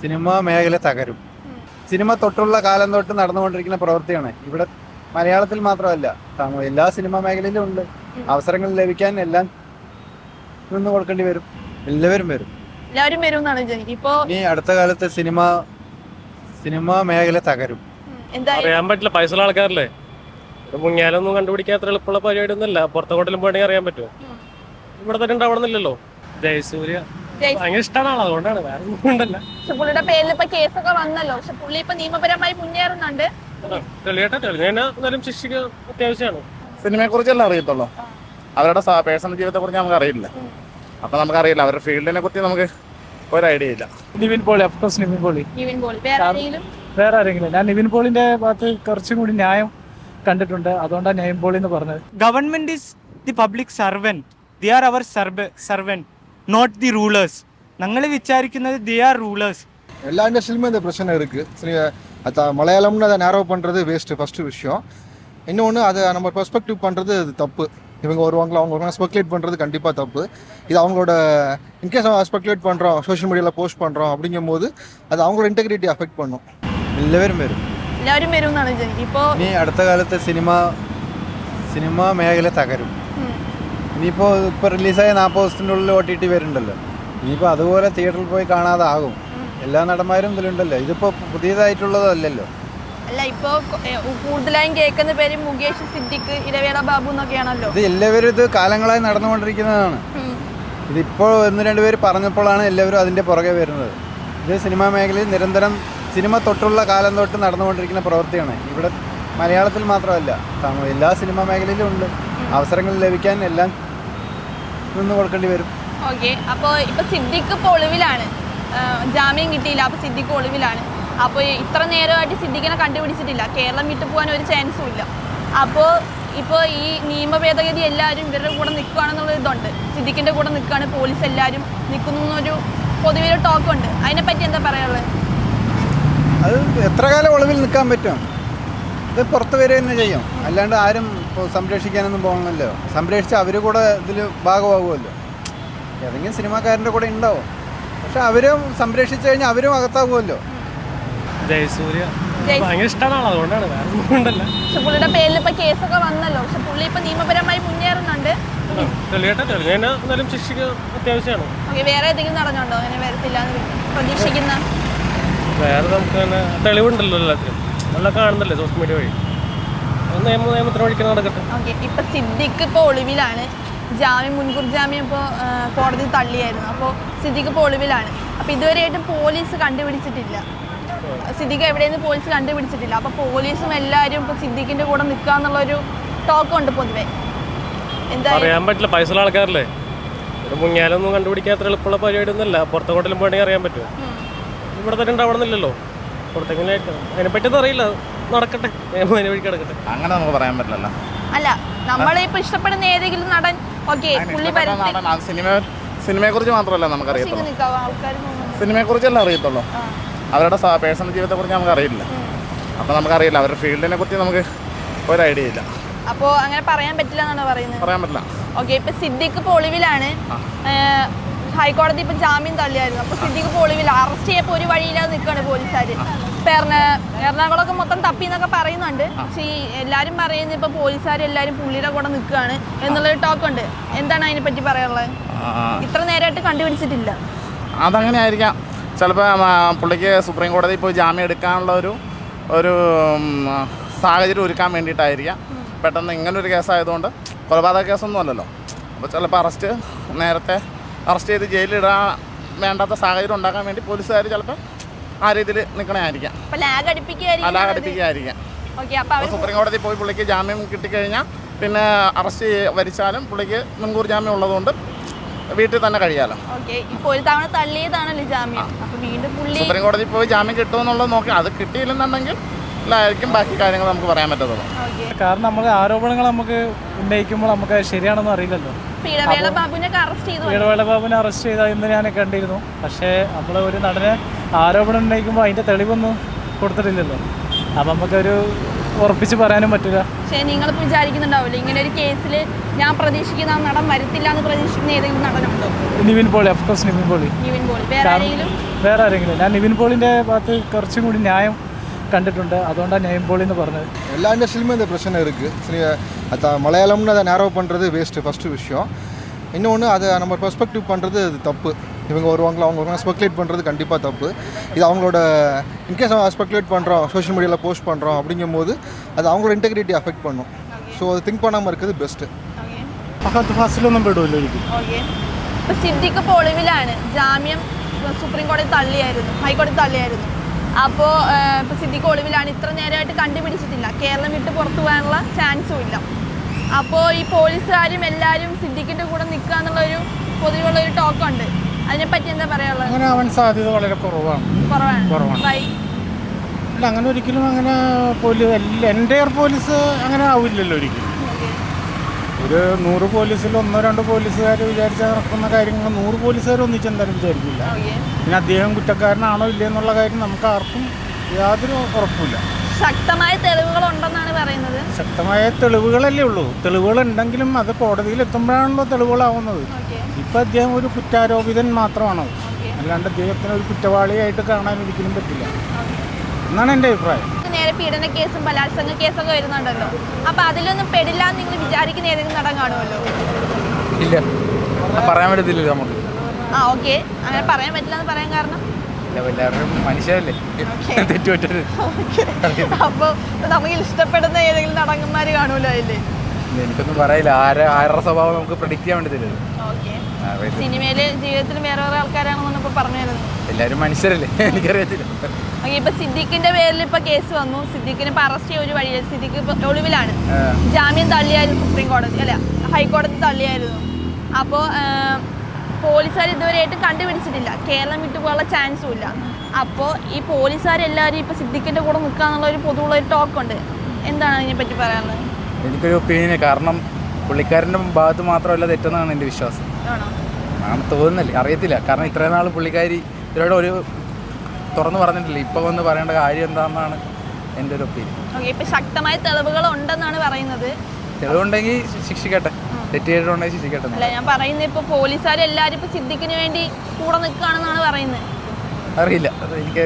Cinema മേഖല തകരും. Cinema തൊട്ടുള്ള കാലം തൊട്ട് നടന്നുകൊണ്ടിരിക്കുന്ന പ്രവൃത്തിയാണ്. ഇവിടെ മലയാളത്തിൽ മാത്രമല്ല തമിഴ് എല്ലാ സിനിമാ മേഖലയിലും ഉണ്ട്. അവസരങ്ങൾ ലഭിക്കാൻ എല്ലാം നിന്ന് കൊടുക്കേണ്ടി വരും. എല്ലാവരും വരും. എല്ലാവരും വരും എന്നാണ് ഇപ്പോ ഇനി അടുത്ത കാലത്ത് സിനിമ സിനിമാ മേഖല തകരും. അറിയാൻ പറ്റില്ല പൈസ ആൾക്കാരല്ലേ? ഒരു മുങ്ങിയാലൊന്നും കണ്ടുപിടിക്കാൻ അത്ര എളുപ്പമുള്ള പരിപാടി ഒന്നുമല്ല പുറത്തെങ്ങോട്ടെങ്കിലും പോകണമെങ്കിൽ അറിയാൻ പറ്റുമോ? ഇവിടെ തന്നെ ഉണ്ടാവണമെന്നില്ലല്ലോ? ജയസൂര്യ. ജയ്- ഭയങ്കര ഇഷ്ടമാണ് അതുകൊണ്ടാണ്. വേറെ ഒന്നും ഉണ്ടല്ല പക്ഷെ പുള്ളിയുടെ പേരിൽ ഇപ്പൊ കേസൊക്കെ വന്നല്ലോ. പക്ഷെ പുള്ളി ഇപ്പൊ നിയമപരമായി മുന്നേറുന്നുണ്ട്. തെളിയട്ടെ തെളിഞ്ഞാലും ശിക്ഷിക്ക് അത്യാവശ്യമാണ്. സിനിമയെ കുറിച്ചല്ല അറിയത്തുള്ളൂ അവരുടെ പേഴ്സണൽ ജീവിതത്തെ കുറിച്ച് നമുക്ക് അറിയില്ല. അപ്പൊ നമുക്കറിയില്ല. അവരുടെ ഫീൽഡിനെ കുറിച്ച് നമുക്ക് ഒരു ഐഡിയ ഇല്ല. Nivin Pauly of course Nivin Pauly. Nivin Pauly. വേറെ ആരെങ്കിലും? വേറെ ആരെങ്കിലും. ഞാൻ നിവിൻ പോളിന്റെ ഭാഗത്ത് കുറച്ചും കൂടി ന്യായം കണ്ടിട്ടുണ്ട്. അതുകൊണ്ടാണ് നിവിൻ പോളി എന്ന് പറഞ്ഞത്. Government is the public servant the are our serv- servant not the rulers ഞങ്ങൾ വിചാരിക്കുന്നത് ദേ ആർ റൂളേഴ്സ് எல்லா இண்டஸ்ட்ரியிலுமே இந்த பிரச்சனை இருக்குது சரி அது மலையாளம்னு அதை நேரோ பண்ணுறது வேஸ்ட்டு ஃபஸ்ட்டு விஷயம் இன்னொன்று அதை நம்ம பெர்ஸ்பெக்டிவ் பண்ணுறது அது தப்பு இவங்க வருவாங்களோ அவங்க வருவாங்க ஸ்பெக்குலேட் பண்ணுறது கண்டிப்பாக தப்பு இது அவங்களோட இன்கேஸ் அவங்க ஸ்பெக்குலேட் பண்ணுறோம் சோஷியல் மீடியாவில் போஸ்ட் பண்ணுறோம் அப்படிங்கும்போது அது அவங்களோட இன்டெகிரிட்டி அஃபெக்ட் பண்ணும் എല്ലാവരും വരും എല്ലാവരും വരും എന്നാണ് വിചാരിക്കുന്നത് ഇപ്പോ ഇനി അടുത്ത കാലത്ത് സിനിമ സിനിമാ മേഖല തകരും ഉം, ഇനിയിപ്പോൾ ഇപ്പോൾ റിലീസായ നാൽപ്പത് ദിവസത്തിന്റെ ഉള്ളിൽ ഒ ടി ടി വരുന്നുണ്ടല്ലോ. ഇനിയിപ്പോൾ അതുപോലെ തിയേറ്ററിൽ പോയി കാണാതാകും. എല്ലാ നടന്മാരും ഇതിലുണ്ടല്ലോ. ഇതിപ്പോൾ പുതിയതായിട്ടുള്ളതല്ലല്ലോ അല്ല ഇപ്പോ കൂടുതലായും കേൾക്കുന്ന പേര് മുകേഷ് സിദ്ദിഖ് ഇരവേള ബാബു എന്നൊക്കെയാണല്ലോ. ഇത് എല്ലാവരും ഇത് കാലങ്ങളായി നടന്നുകൊണ്ടിരിക്കുന്നതാണ്. ഇതിപ്പോൾ ഒന്ന് രണ്ട് പേര് പറഞ്ഞപ്പോഴാണ് എല്ലാവരും അതിന്റെ പുറകെ വരുന്നത്. ഇത് സിനിമാ മേഖലയിൽ നിരന്തരം സിനിമ തൊട്ടുള്ള കാലം തൊട്ട് നടന്നുകൊണ്ടിരിക്കുന്ന പ്രവൃത്തിയാണ്. ഇവിടെ മലയാളത്തിൽ മാത്രമല്ല എല്ലാ സിനിമാ മേഖലയിലും ഉണ്ട്. അവസരങ്ങൾ ലഭിക്കാൻ എല്ലാം നിന്ന് കൊടുക്കേണ്ടി വരും. ഓക്കെ അപ്പോൾ ഇപ്പൊ സിദ്ദിഖ് ഇപ്പോൾ ഒളിവിലാണ്. ജാമ്യം കിട്ടിയില്ല. അപ്പോൾ സിദ്ദിഖ് ഒളിവിലാണ്. അപ്പോൾ ഇത്ര നേരമായിട്ട് സിദ്ദിഖിനെ കണ്ടുപിടിച്ചിട്ടില്ല. കേരളം വിട്ടു പോകാൻ ഒരു ചാൻസും ഇല്ല. അപ്പോൾ ഇപ്പോൾ ഈ നിയമ ഭേദഗതി എല്ലാവരും ഇവരുടെ കൂടെ നിൽക്കുകയാണെന്നുള്ള ഇതുണ്ട്. സിദ്ദിഖിന്റെ കൂടെ നിൽക്കുകയാണ് പോലീസ് എല്ലാവരും നിൽക്കുന്നു എന്നൊരു പൊതുവെ ടോക്ക് ടോക്കുണ്ട് അതിനെപ്പറ്റി എന്താ പറയാനുള്ളത്? അത് എത്ര കാലം ഒളിവിൽ നിൽക്കാൻ പറ്റും? ഇത് പുറത്ത് വരിക തന്നെ ചെയ്യും. അല്ലാണ്ട് ആരും ഇപ്പോൾ സംരക്ഷിക്കാനൊന്നും പോകണമല്ലോ സംരക്ഷിച്ച് അവർ കൂടെ ഇതിൽ ഭാഗമാകുമല്ലോ ഏതെങ്കിലും സിനിമാക്കാരന്റെ കൂടെ ഉണ്ടാവും. പക്ഷെ അവരും സംരക്ഷിച്ചു കഴിഞ്ഞാൽ അവരും അകത്താകുമല്ലോ ജയസൂര്യ ഭയങ്കര ഇഷ്ടമാണ് അതുകൊണ്ടാണ്. വേറെ ഒന്നും ഉണ്ടല്ല പക്ഷെ പുള്ളിയുടെ പേരിൽ ഇപ്പോൾ കേസൊക്കെ വന്നല്ലോ. പക്ഷെ പുള്ളി ഇപ്പോൾ നിയമപരമായി മുന്നേറുന്നുണ്ട്. തെളിയട്ടെ തെളിഞ്ഞാൽ എന്നാലും ശിക്ഷിക്കുക അത്യാവശ്യമാണ് ഓക്കെ വേറെ ഏതെങ്കിലും നടന്നുണ്ടോ? അങ്ങനെ വരത്തില്ല എന്ന് പ്രതീക്ഷിക്കുന്ന? വേറെ നമുക്ക് തന്നെ തെളിവുണ്ടല്ലോ എല്ലാത്തിനും എല്ലാം കാണുന്നല്ലേ സോഷ്യൽ മീഡിയ വഴി? നിയമ നിയമത്തിന് വഴിക്കാൻ നടക്കട്ടെ. ഓക്കെ ഇപ്പൊ സിദ്ദിഖ് ഇപ്പൊ ഒളിവിലാണ്. ജാമ്യം മുൻകൂർ ജാമ്യം ഇപ്പോൾ കോടതി തള്ളിയായിരുന്നു. അപ്പോൾ സിദ്ദിഖ് ഇപ്പോൾ ഒളിവിലാണ്. അപ്പോൾ ഇതുവരെയായിട്ടും പോലീസ് കണ്ടുപിടിച്ചിട്ടില്ല. സിദ്ദിഖ് എവിടെയെന്ന് പോലീസ് കണ്ടുപിടിച്ചിട്ടില്ല. അപ്പോൾ പോലീസും എല്ലാരും ഇപ്പോൾ സിദ്ദിഖിന്റെ കൂടെ നിൽക്കുക എന്നുള്ളൊരു ടോക്കുണ്ട് പൊതുവെ. അറിയാൻ പറ്റില്ല. പൈസ ആൾക്കാരല്ലേ? ഒരു മുങ്ങിയാലൊന്നും കണ്ടുപിടിക്കാത്ര എളുപ്പമുള്ള പരിപാടി ഒന്നുമല്ല പുറത്തോട്ടിലും പോകണമെങ്കിൽ അറിയാൻ പറ്റുമോ? ഇവിടെ തന്നെ ഉണ്ടാവണമെന്നില്ലല്ലോ. പുറത്തെങ്കിലും അതിനെപ്പറ്റി അറിയില്ല. നടക്കട്ടെ. അതിന് വഴി കിടക്കട്ടെ അങ്ങനെ നമുക്ക് പറയാൻ പറ്റില്ലല്ലോ. അല്ല നമ്മളിപ്പോ ഇഷ്ടപ്പെടുന്ന ഏതെങ്കിലും നടൻ ഓക്കെ പുള്ളി സിനിമ സിനിമയെ കുറിച്ച് മാത്രമല്ല നമുക്ക് അറിയത്തുള്ളൂ സിനിമയെ കുറിച്ചല്ല അറിയത്തുള്ളൂ. അവരുടെ പേഴ്സണൽ ജീവിതത്തെ കുറിച്ച് നമുക്ക് അറിയില്ല അപ്പൊ നമുക്കറിയില്ല. അവരുടെ ഫീൽഡിനെ കുറിച്ച് നമുക്ക് ഒരു ഐഡിയ ഇല്ല. അപ്പോൾ അങ്ങനെ പറയാൻ പറ്റില്ല എന്നാണ് പറയുന്നത്. പറയാൻ പറ്റില്ല. ഓക്കെ ഇപ്പൊ സിദ്ദിഖ് പൊളിവിലാണ് ഒളിവിലാണ്. ഹൈക്കോടതി ഇപ്പൊ ജാമ്യം തള്ളിയായിരുന്നു. അപ്പൊ സിദ്ദിഖ് പൊളിവിൽ അറസ്റ്റ് ചെയ്യപ്പോ ഒരു വഴിയില്ലാതെ നിൽക്കുകയാണ് പോലീസുകാർ എറണ- എറണാകുളമൊക്കെ മൊത്തം തപ്പി എന്നൊക്കെ പറയുന്നുണ്ട്. പക്ഷേ ഈ എല്ലാരും പറയുന്നത് ഇപ്പൊ പോലീസുകാർ എല്ലാരും പുള്ളിയുടെ കൂടെ നിൽക്കുകയാണ് എന്നുള്ളൊരു ടോക്ക് ഉണ്ട് എന്താണ് അതിനെ പറ്റി പറയാനുള്ളത്? ഇത്ര നേരമായിട്ട് കണ്ടുപിടിച്ചിട്ടില്ല. അതങ്ങനെ ആയിരിക്കാം. ചിലപ്പോൾ പുള്ളിക്ക് സുപ്രീം കോടതി ഇപ്പോൾ ജാമ്യം എടുക്കാനുള്ള ഒരു ഒരു സാഹചര്യം ഒരുക്കാൻ വേണ്ടിയിട്ടായിരിക്കാം. പെട്ടെന്ന് ഇങ്ങനൊരു കേസായതുകൊണ്ട് കൊലപാതക കേസൊന്നും അല്ലല്ലോ. അപ്പോൾ ചിലപ്പോൾ അറസ്റ്റ് നേരത്തെ അറസ്റ്റ് ചെയ്ത് ജയിലിടാൻ വേണ്ടാത്ത സാഹചര്യം ഉണ്ടാക്കാൻ വേണ്ടി പോലീസുകാർ ചിലപ്പോൾ ആ രീതിയിൽ നിൽക്കണമായിരിക്കാം ലാഗ് അടിപ്പിക്കുകയായിരിക്കാം സുപ്രീം കോടതി പോയി പുള്ളിക്ക് ജാമ്യം കിട്ടിക്കഴിഞ്ഞാൽ പിന്നെ അറസ്റ്റ് വരിച്ചാലും പുള്ളിക്ക് മുൻകൂർ ജാമ്യം ഉള്ളതുകൊണ്ട് വീട്ടിൽ തന്നെ കഴിയാലോ. സുപ്രീം കോടതി പോയി ജാമ്യം കിട്ടുമെന്നുള്ളത് നോക്കി അത് കിട്ടിയില്ലെന്നുണ്ടെങ്കിൽ ായിരിക്കും ബാക്കി കാര്യങ്ങൾ നമുക്ക് പറയാൻ പറ്റത്തുള്ളൂ. ഓക്കെ കാരണം നമ്മൾ ആരോപണങ്ങൾ നമുക്ക് ഉന്നയിക്കുമ്പോൾ നമുക്ക് ശരിയാണെന്ന് അറിയില്ലല്ലോ. പീഡവേള ബാബുവിനെ അറസ്റ്റ് ചെയ്ത ഇന്ന് ഞാൻ കണ്ടിരുന്നു. പക്ഷേ നമ്മൾ ഒരു നടനെ ആരോപണം ഉന്നയിക്കുമ്പോൾ അതിൻ്റെ തെളിവൊന്നും കൊടുത്തിട്ടില്ലല്ലോ അപ്പം നമുക്കൊരു ഉറപ്പിച്ച് പറയാനും പറ്റില്ല പക്ഷേ നിങ്ങളിപ്പോൾ വിചാരിക്കുന്നുണ്ടാവില്ല ഇങ്ങനെ ഒരു കേസിൽ ഞാൻ പ്രതീക്ഷിക്കുന്ന ആ നടൻ വരത്തില്ല എന്ന് പ്രതീക്ഷിക്കുന്ന ഏതെങ്കിലും നടനുണ്ടോ നിവിൻ പോളി അഫ്കോഴ്സ് നിവിൻ പോളി നിവിൻ പോളി വേറെ ആരെങ്കിലും വേറെ ആരെങ്കിലും ഞാൻ നിവിൻ പോളിൻ്റെ ഭാഗത്ത് കുറച്ചും കൂടി ന്യായം കണ്ടിട്ടുണ്ട് അതുകൊണ്ടാണ് നിവിൻ പോളി എന്ന് പറഞ്ഞത് எல்லா இண்டஸ்ட்ரியிலுமே இந்த பிரச்சனை இருக்குது சரி அது மலையாளம்னு அதை நேரோ பண்ணுறது வேஸ்ட்டு ஃபஸ்ட்டு விஷயம் இன்னொன்று அதை நம்ம பெர்ஸ்பெக்டிவ் பண்ணுறது அது தப்பு இவங்க வருவாங்களா அவங்க வருவாங்க ஸ்பெக்குலேட் பண்ணுறது கண்டிப்பாக தப்பு இது அவங்களோட இன்கேஸ் அவங்க ஸ்பெக்குலேட் பண்ணுறோம் சோஷியல் மீடியாவில் போஸ்ட் பண்ணுறோம் அப்படிங்கும்போது அது அவங்களோட இன்டெகிரிட்டி அஃபெக்ட் பண்ணும் ஸோ அது திங்க் பண்ணாமல் இருக்கிறது பெஸ்ட்டு ഓക്കെ അകത്ത് ഫസ്റ്റിലൊന്നും പെടില്ല ഒരിക്കലും ഓക്കെ ഇപ്പൊ സിദ്ദിഖ് ഇപ്പോൾ ഒളിവിലാണ് ജാമ്യം സുപ്രീം കോടതി തള്ളിയായിരുന്നു ഹൈക്കോടതി തള്ളിയായിരുന്നു അപ്പോൾ ഇപ്പോൾ സിദ്ദിഖ് ഒളിവിലാണ് ഇത്ര നേരമായിട്ട് കണ്ടുപിടിച്ചിട്ടില്ല കേരളം വിട്ട് പുറത്തു പോകാനുള്ള ചാൻസും ഇല്ല അപ്പോൾ ഈ പോലീസുകാരും എല്ലാവരും സിദ്ദിഖിൻ്റെ കൂടെ നിൽക്കുക എന്നുള്ളൊരു പൊതുവുള്ള ഒരു ടോക്കുണ്ട് അതിനെപ്പറ്റി എന്താ പറയാനുള്ളത്? അങ്ങനെ ആവാൻ സാധ്യത വളരെ കുറവാണ്. കുറവാണ്. അല്ല അങ്ങനെ ഒരിക്കലും അങ്ങനെ പോലീസ് എന്റെ പോലീസ് അങ്ങനെ ആവില്ലല്ലോ ഒരിക്കലും. ഒരു നൂറ് പോലീസിൽ ഒന്നോ രണ്ടോ പോലീസുകാർ വിചാരിച്ചാൽ നടക്കുന്ന കാര്യങ്ങൾ നൂറ് പോലീസുകാർ ഒന്നിച്ചെന്തായാലും വിചാരിക്കില്ല. പിന്നെ അദ്ദേഹം കുറ്റക്കാരനാണോ ഇല്ലയെന്നുള്ള കാര്യം നമുക്ക് ആർക്കും യാതൊരു ഉറപ്പില്ല ശക്തമായ തെളിവുകൾ ഉണ്ടെന്നാണ് പറയുന്നത്. ശക്തമായ തെളിവുകളല്ലേ ഉള്ളൂ. തെളിവുകൾ ഉണ്ടെങ്കിലും അത് കോടതിയിൽ എത്തുമ്പോഴാണല്ലോ തെളിവുകളാവുന്നത്. ഇപ്പൊ ഇപ്പം അദ്ദേഹം ഒരു കുറ്റാരോപിതൻ മാത്രമാണ്? അല്ലാണ്ട് അദ്ദേഹത്തിന് ഒരു കുറ്റവാളിയായിട്ട് കാണാൻ ഒരിക്കലും പറ്റില്ല. എന്നാണ് എന്റെ അഭിപ്രായം. നേരെ പീഡന കേസും ബലാത്സംഗ കേസൊക്കെ വരുന്നുണ്ടല്ലോ. അപ്പൊ അതിലൊന്നും പെടില്ല എന്ന് നിങ്ങൾ വിചാരിക്കുന്ന ഏതെങ്കിലും നടൻ കാണുമല്ലോ? ഇല്ല. പറയാൻ പറ്റത്തില്ല നമുക്ക്. ആ ഓക്കെ. അങ്ങനെ പറയാൻ പറ്റില്ല എന്ന് പറയാൻ കാരണം? എല്ലാവരും മനുഷ്യരല്ലേ? തെറ്റുപറ്റരുത്. അപ്പൊ നമുക്ക് ഇഷ്ടപ്പെടുന്ന ഏതെങ്കിലും നടന്മാര് കാണൂലോ അതിൽ? എനിക്കൊന്നും പറയില്ല. ആരെ ആരുടെ സ്വഭാവം നമുക്ക് പ്രഡിക്റ്റ് ചെയ്യാൻ ആ, സിനിമയിൽ ജീവിതത്തിൽ വേറെ വേറെ ആൾക്കാരാണെന്ന് ഇപ്പൊ പറഞ്ഞു തരുന്നത് എല്ലാവരും മനുഷ്യരല്ലേ? എനിക്കറിയത്തില്ല. ഇപ്പൊ സിദ്ദിഖിന്റെ പേരിൽ ഇപ്പൊ കേസ് വന്നു. സിദ്ദിഖിനെ ഇപ്പൊ അറസ്റ്റ് ചെയ്യ ഒരു വഴിയിൽ സിദ്ദിഖ് ഇപ്പൊ ഒളിവിലാണ്. ജാമ്യം തള്ളിയായിരുന്നു സുപ്രീം കോടതി. അല്ല ഹൈക്കോടതി തള്ളിയായിരുന്നു. അപ്പോൾ പോലീസുകാർ ഇതുവരെയായിട്ടും കണ്ടുപിടിച്ചിട്ടില്ല. കേരളം വിട്ടു പോകാനുള്ള ചാൻസും ഇല്ല. അപ്പോൾ ഈ പോലീസുകാരെല്ലാവരും ഇപ്പോൾ സിദ്ദിഖിന്റെ കൂടെ നിൽക്കുക എന്നുള്ള ഒരു പൊതുവുള്ള ഒരു ടോക്കുണ്ട് എന്താണ് അതിനെപ്പറ്റി പറയാനുള്ളത്? എനിക്കൊരു ഒപ്പീനിയൻ കാരണം പുള്ളിക്കാരന്റെ ഭാഗത്ത് മാത്രമല്ല തെറ്റെന്നാണ് എന്റെ വിശ്വാസം. ആണോ? തോന്നുന്നില്ല. അറിയത്തില്ല. കാരണം ഇത്രയും നാൾ പുള്ളിക്കാരി ഇതിലൂടെ ഒരു തുറന്നു പറഞ്ഞിട്ടില്ല. ഇപ്പോൾ വന്ന് പറയേണ്ട കാര്യം എന്താണെന്നാണ് എന്റെ ഒരു ഒപ്പീനിയൻ ശക്തമായ തെളിവുകൾ ഉണ്ടെന്നാണ് പറയുന്നത്. തെളിവുണ്ടെങ്കിൽ ശിക്ഷിക്കട്ടെ. തെറ്റ് ചെയ്തിട്ടുണ്ടെങ്കിൽ ശിക്ഷിക്കട്ടെ അല്ല ഞാൻ പറയുന്നത് ഇപ്പൊ പോലീസുകാർ എല്ലാരും ഇപ്പൊ സിദ്ദിഖിന് വേണ്ടി കൂടെ നിൽക്കുകയാണെന്നാണ് പറയുന്നത്. അറിയില്ല. അത് എനിക്ക്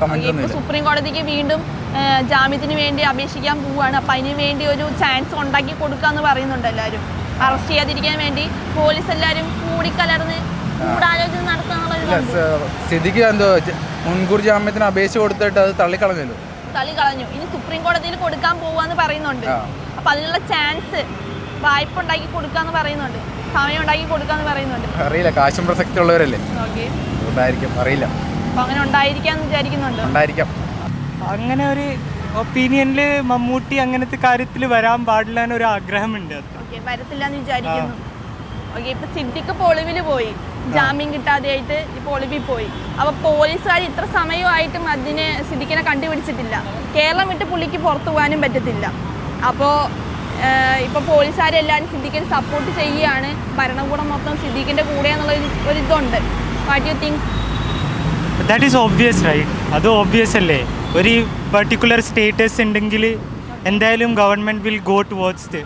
കമന്റ് ഇപ്പോൾ ഒന്നുമില്ല. സുപ്രീം കോടതിക്ക് വീണ്ടും ആ, ജാമ്യത്തിന് വേണ്ടി അപേക്ഷിക്കാൻ പോവുകയാണ്. അപ്പൊ അതിന് വേണ്ടി ഒരു ചാൻസ് ഉണ്ടാക്കി കൊടുക്കാന്ന് പറയുന്നുണ്ട് എല്ലാരും. അറസ്റ്റ് ചെയ്യാതിരിക്കാൻ വേണ്ടി പോലീസ് എല്ലാരും കൂടിക്കലർന്ന് കൂടാലോചന ഇല്ല സ- സ്ഥിതിക്ക് എന്തോ ജ- മുൻകൂർ ജാമ്യത്തിന് അപേക്ഷ കൊടുത്തിട്ട് അത് തള്ളിക്കളഞ്ഞല്ലോ. തള്ളി കളഞ്ഞു ഇനി സുപ്രീം കോടതിയിൽ കൊടുക്കാൻ പോവാന്ന് പറയുന്നുണ്ട്. ആ. അപ്പൊ അതിനുള്ള ചാൻസ് വായ്പ ഉണ്ടാക്കി കൊടുക്കാന്ന് പറയുന്നുണ്ട്. സമയം ഉണ്ടാക്കി കൊടുക്കാന്ന് പറയുന്നുണ്ട്. അറിയില്ല കാശും പ്രസക്തി ഉള്ളവരല്ലേ അറിയില്ല. അങ്ങനെ ഉണ്ടായിരിക്കാന്ന് വിചാരിക്കുന്നുണ്ട്. ഉണ്ടായിരിക്കാം. അങ്ങനെ ഒരു ഒപ്പീനിയനിൽ മമ്മൂട്ടി അങ്ങനത്തെ കാര്യത്തിൽ വരാൻ പാടില്ല എന്നൊരു ആഗ്രഹമുണ്ട് വരത്തില്ല എന്ന് വിചാരിക്കുന്നു. ഓക്കെ ഇപ്പൊ സിദ്ദിഖ് ഇപ്പൊ പോയി. ജാമ്യം കിട്ടാതെയായിട്ട് ഇപ്പൊ ഒളിവിൽ പോയി. അപ്പൊ പോലീസുകാർ ഇത്ര സമയമായിട്ടും അതിനെ സിദ്ദിഖിനെ കണ്ടുപിടിച്ചിട്ടില്ല. കേരളം വിട്ട് പുള്ളിക്ക് പുറത്തു പോകാനും പറ്റത്തില്ല. അപ്പോൾ ഇപ്പൊ പോലീസുകാരെല്ലാവരും സിദ്ദീഖിനെ സപ്പോർട്ട് ചെയ്യുകയാണ്. ഭരണകൂടം മൊത്തം സിദ്ദീഖിന്റെ കൂടെ എന്നുള്ള ഒരു ഇതുണ്ട്. What you think that is obvious right അത് ഓബ്വിയസ് അല്ലേ? ഒരു പെർട്ടിക്കുലർ സ്റ്റേറ്റസ് ഉണ്ടെങ്കിൽ എന്തായാലും government will go towards the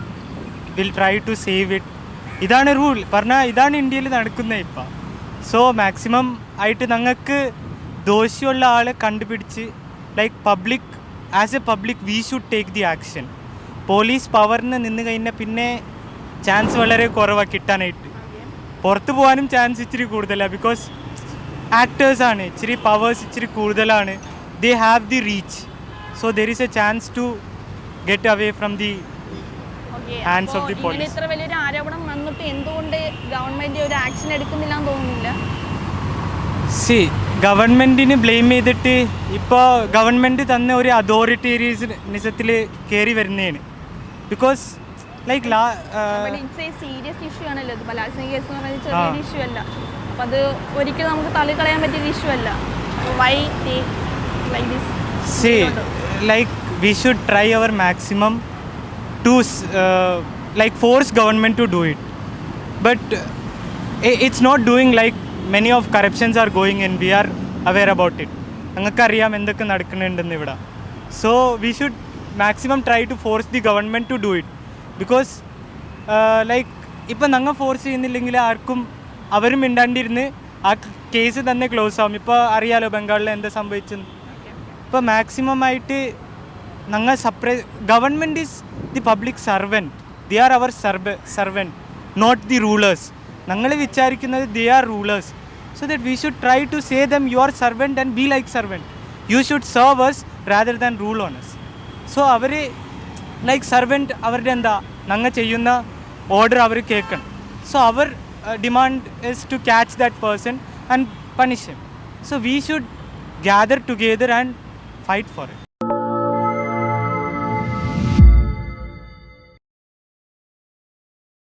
will try to save it ഇതാണ് റൂൾ പറഞ്ഞാൽ ഇതാണ് ഇന്ത്യയിൽ നടക്കുന്നത് ഇപ്പം. സോ മാക്സിമം ആയിട്ട് ഞങ്ങൾക്ക് ദോഷിയുള്ള ആളെ കണ്ടുപിടിച്ച് like public as a public we should take the action police പവറിന് നിന്ന് കഴിഞ്ഞാൽ പിന്നെ ചാൻസ് വളരെ കുറവാണ് കിട്ടാനായിട്ട്. പുറത്ത് പോകാനും ചാൻസ് ഇച്ചിരി കൂടുതലാണ് ബിക്കോസ് ആക്ടേഴ്സാണ് ഇച്ചിരി പവേഴ്സ് ഇച്ചിരി കൂടുതലാണ്. They have the reach so there is a chance to get away from the hands of the police. ഇത്ര വലിയൊരു ആരോപണം വന്നിട്ട് എന്തുകൊണ്ട് ഗവൺമെന്റ് ഒരു ആക്ഷൻ എടുക്കുന്നില്ല എന്ന് തോന്നുന്നില്ല? സി ഗവൺമെന്റിന് ബ്ലെയിം ചെയ്തിട്ട് ഇപ്പോൾ ഗവൺമെന്റ് തന്ന ഒരു അതോറിറ്റേറിയനിസത്തിൽ കയറി വരുന്നതാണ്. Because like law serious issue ആണല്ലോ ഇത് ബലാത്സംഗ കേസ് എന്ന് പറയുന്നത്. ചെറിയൊരു ഇഷ്യൂ അല്ല. അപ്പം അത് ഒരിക്കലും നമുക്ക് തള്ളിക്കളയാൻ പറ്റിയൊരു ഇഷ്യൂ അല്ല. Why like this see like we should try our maximum to like force government to do it but it's not doing like many of corruptions are going in we are aware about it ഞങ്ങൾക്കറിയാം എന്തൊക്കെ നടക്കുന്നുണ്ടെന്ന് ഇവിടെ. So we should maximum try to force the government to do it because like ഇപ്പം ഞങ്ങൾ force ചെയ്യുന്നില്ലെങ്കിൽ ആർക്കും അവരും മിണ്ടാണ്ടിരുന്ന് ആ കേസ് തന്നെ ക്ലോസ് ആവും. ഇപ്പോൾ അറിയാലോ ബംഗാളിൽ എന്താ സംഭവിച്ചെന്ന്. ഇപ്പോൾ മാക്സിമം ആയിട്ട് ഞങ്ങൾ സപ്രേ government is the public servant the are our serve servant not the rulers ഞങ്ങൾ വിചാരിക്കുന്നത് the are rulers so that we should try to say them you are servant and be like servant you should serve us rather than rule owners so our like servant അവരുടെ എന്താ ഞങ്ങൾ ചെയ്യുന്ന order അവർ കേൾക്കണം. So our demand is to catch that person and punish him so we should gather together and fight for it.